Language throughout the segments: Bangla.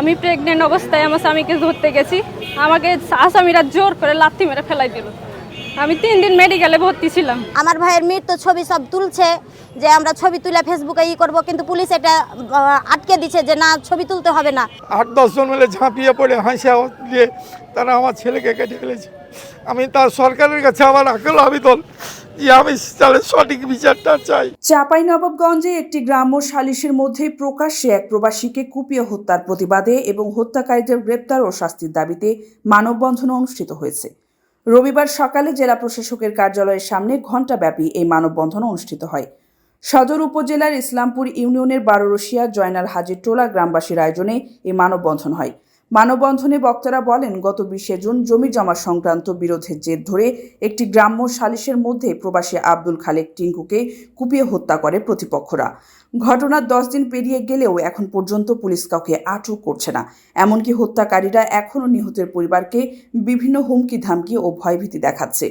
আমি প্রেগনেন্ট অবস্থায় আমার স্বামীকে ধরতে গেছি। আমাকে আসামিরা জোর করে লাথি মেরে ফেলাই দিল। আমি তিন দিন মেডিকেলে ভর্তি ছিলাম। আমার ভাইয়ের মৃত্যু ছবি সব তুলছে যে আমরা ছবি তুলে ফেসবুকে ই করব কিন্তু পুলিশ এটা আটকে দিচ্ছে যে না ছবি তুলতে হবে না। আট দশজন মিলে ঝাঁপিয়ে পড়ে হাসিয়া দিয়ে তারা আমার ছেলেকে কেটে ফেলেছে। আমি তার সরকারের কাছে আমার আকেল আবেদন আমি একটি গ্রাম্য সালিশের মধ্যে প্রকাশ্যে এক প্রবাসীকে কুপিয়ে হত্যার প্রতিবাদে এবং হত্যাকারীদের গ্রেপ্তার ও শাস্তির দাবিতে মানববন্ধন অনুষ্ঠিত হয়েছে। রবিবার সকালে জেলা প্রশাসকের কার্যালয়ের সামনে ঘণ্টাব্যাপী এই মানববন্ধন অনুষ্ঠিত হয়। সদর উপজেলার ইসলামপুর ইউনিয়নের বারোরশিয়া জয়নাল হাজির টোলা গ্রামবাসীর আয়োজনে এই মানববন্ধন হয়। মানববন্ধনে বক্তারা বলেন, গত বিশে জুন জমি জমা সংক্রান্ত বিরোধের জের ধরে একটি গ্রাম্য সালিশের মধ্যে প্রবাসী আব্দুল খালেক টিঙ্কুকে কুপিয়ে হত্যা করে প্রতিপক্ষরা। ঘটনার দশ দিন পেরিয়ে গেলেও এখন পর্যন্ত পুলিশ কাউকে আটক করছে না। এমনকি হত্যাকারীরা এখনও নিহতের পরিবারকে বিভিন্ন হুমকি, ধামকি ও ভয়ভীতি দেখাচ্ছে।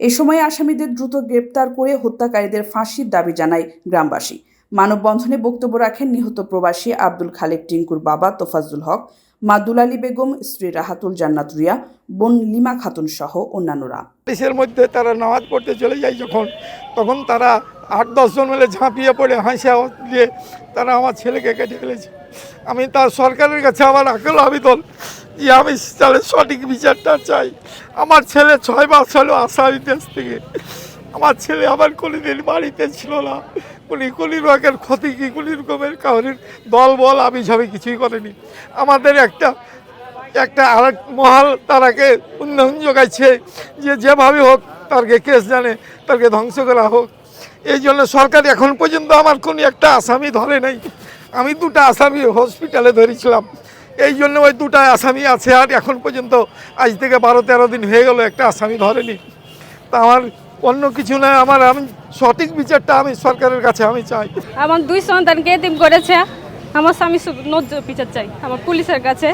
এ সময় আসামিদের দ্রুত গ্রেপ্তার করে হত্যাকারীদের ফাঁসির দাবি জানায় গ্রামবাসী। মানববন্ধনে বক্তব্য রাখেন নিহত প্রবাসী আব্দুল খালেক টিঙ্কুর বাবা তোফাজ্জুল হক মা দুলালী বেগম, স্ত্রী রাহাতুল জান্নাত রিয়া, বোন লিমা খাতুন সহ অন্যান্যরা। দেশের মধ্যে তারা নামাজ পড়তে চলে যায় যখন, তখন তারা আট দশজন মিলে ঝাঁপিয়ে পড়ে হাসিয়া দিয়ে তারা আমার ছেলেকে কেটে ফেলেছে। আমি তার সরকারের কাছে আমার আকেল আবেদন যে আমি তাহলে সঠিক বিচারটা চাই। আমার ছেলে ছয় মাস হলো আসামি দেশ থেকে। আমার ছেলে আমার কোনোদিন বাড়িতে ছিল না। উনি কোনি রকের ক্ষতি কি? কোনি রকমের কাউরির দল বল আমি সবই কিছুই করেনি। আমাদের একটা একটা আরেক মহাল তারাকে উন্নয়ন যোগাইছে যে যেভাবে হোক তারকে কেস জানে, তারকে ধ্বংস করা হোক। এই জন্য সরকার এখন পর্যন্ত আমার কোনো একটা আসামি ধরে নাই। আমি দুটো আসামি হসপিটালে ধরেছিলাম। এই জন্য ওই দুটো আসামি আছে আর এখন পর্যন্ত আজ থেকে বারো তেরো দিন হয়ে গেল একটা আসামি ধরেনি। তা আমার অন্য কিছু নয় আমার আমি সঠিক বিচারটা আমি সরকারের কাছে আমি চাই। আমার দুই সন্তানকে এতিম করেছে। আমার স্বামী ন্যায্য বিচার চাই, আমার পুলিশের কাছে।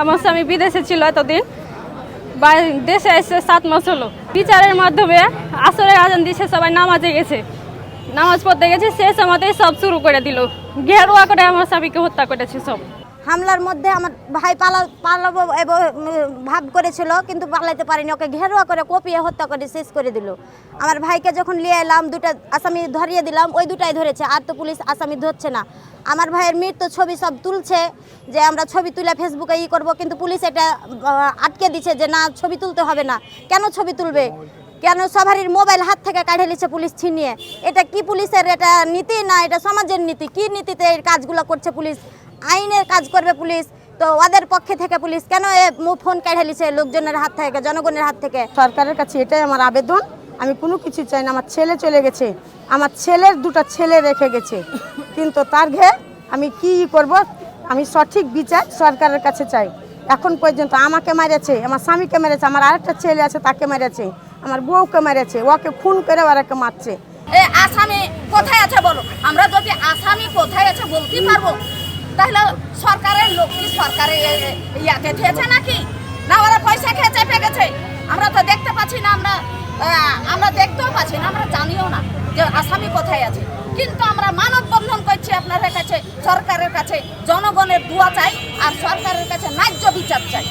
আমার স্বামী বিদেশে ছিল এতদিন। দেশে এসে সাত মাস হলো। বিচারের মাধ্যমে আসরের আজান দিয়েছে, সবাই নামাজে গেছে। নামাজ পড়তে গেছে সে সময়তেই সব শুরু করে দিল। ঘেরুয়া করে আমার স্বামীকে হত্যা করেছে সব। হামলার মধ্যে আমার ভাই পালা, পালাবো এবং ভাব করেছিল, কিন্তু পালাইতে পারিনি। ওকে ঘেরুয়া করে কপিয়ে হত্যা করে শেষ করে দিল। আমার ভাইকে যখন নিয়ে এলাম, দুটা আসামি ধরিয়ে দিলাম, ওই দুটাই ধরেছে। আর তো পুলিশ আসামি ধরছে না। আমার ভাইয়ের মৃত্যু ছবি সব তুলছে যে আমরা ছবি তুলে ফেসবুকে ই করব, কিন্তু পুলিশ এটা আটকে দিচ্ছে যে না, ছবি তুলতে হবে না। কেন ছবি তুলবে? কেন সবারই মোবাইল হাত থেকে কাঢ়ে নিচ্ছে পুলিশ ছিনিয়ে? এটা কি পুলিশের এটা নীতি না এটা সমাজের নীতি? কি নীতিতে এই কাজগুলো করছে পুলিশ? আইনের কাজ করবে পুলিশ। তো ওদের পক্ষে থেকে পুলিশ কেন এ মু- ফোন নিচ্ছে লোকজনের হাত থেকে জনগণের হাত থেকে? সরকারের কাছে এটাই আমার আবেদন। আমি কোনো কিছু চাই না। আমার ছেলে চলে গেছে। আমার ছেলের দুটো ছেলে রেখে গেছে। কিন্তু তার ঘে আমি কি করব? আমি সঠিক বিচার সরকারের কাছে চাই। এখন পর্যন্ত আমাকে মেরেছে আমার স্বামীকে মেরেছে আমার আরেকটা ছেলে আছে তাকে মেরেছে আমার বউকে মেরেছে ওকে খুন করে ওরাকে মারছে। এ আসামি কোথায় আছে বলো? আমরা যদি আসামি কোথায় আছে বলতে পারব? তাহলে সরকারের লোক কি সরকারের ইয়াতে খেয়েছে নাকি? না ওরা পয়সা খেয়ে চেপে গেছে আমরা তো দেখতে পাচ্ছি না, আমরা আমরা দেখতেও পাচ্ছি না, আমরা জানিও না যে আসামি কোথায় আছে। কিন্তু আমরা মানব বন্ধন করছি আপনাদের কাছে, সরকারের কাছে, জনগণের দোয়া চাই, আর সরকারের কাছে ন্যায্য বিচার চাই।